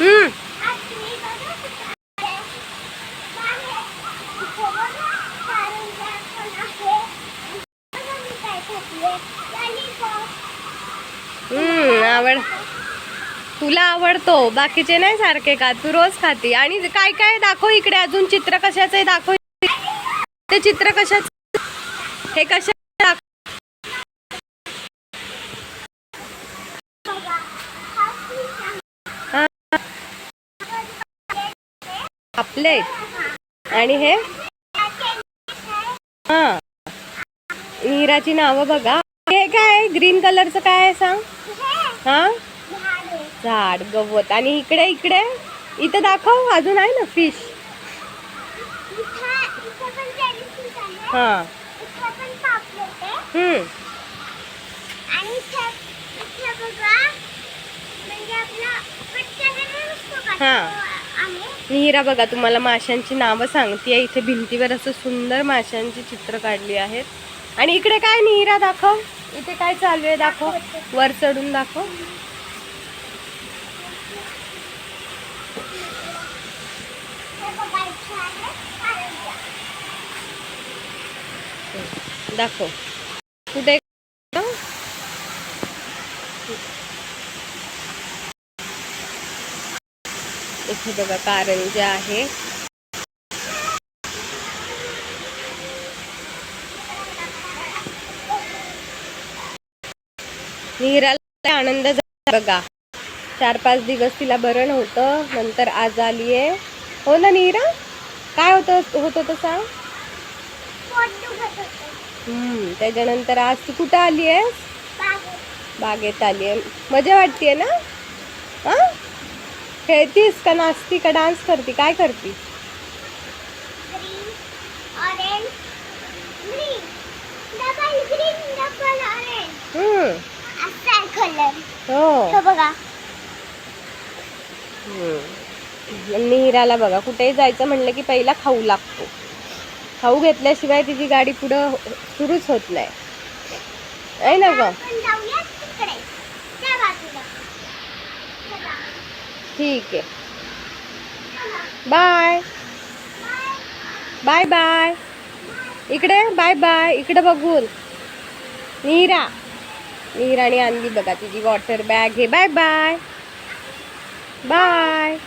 हम्म हम्म आवड. तुला आवडतो. बाकीचे नाही सारखे का तू रोज खाती. आणि काय काय दाखव इकडे. अजून चित्र कशाचं दाखव. ते चित्र कशाच? हे कशा आपले आणि हे? हा. हिराची नावं बघा. हे काय? ग्रीन कलरचं काय आहे सांग? हा? झाड गवत. आणि इकडे इकडे? इथं दाखव. अजून आहे ना फिश हा. हम्म. हा. हिरा बघा तुम्हाला माशांची नावं सांगते इथे भिंतीवर असं सुंदर माशांची चित्र काढली आहेत. आणि इकडे काय निहिरा दाखव. इथे काय चालू आहे दाखव. वर चढून दाखव. दाखव. कुठे इथे बघा कारंजा आहे. नीराला आनंद झाला बघा. चार पाच दिवस तिला बरं नव्हतं नंतर आज आली आहे हो ना नीरा? काय होतं होत होतं सांग त्याच्यानंतर आज तू कुठं आली आहेस बागेत. बागेत आली आहे मजा वाटते ना? हा? खेळतीस का नाचती का डान्स करती? काय करती? निहिराला हो. बघा बघा कुठेही जायचं म्हणलं की पहिला खाऊ लागतो. खाऊ घेतल्याशिवाय तिची गाडी पुढं सुरूच होत नाही. आहे ना ग? ठीक आहे. बाय बाय बाय इकडे बाय बाय इकडे बघून. नीरा. नीराने आणली बघा तिची वॉटर बॅग हे बाय बाय बाय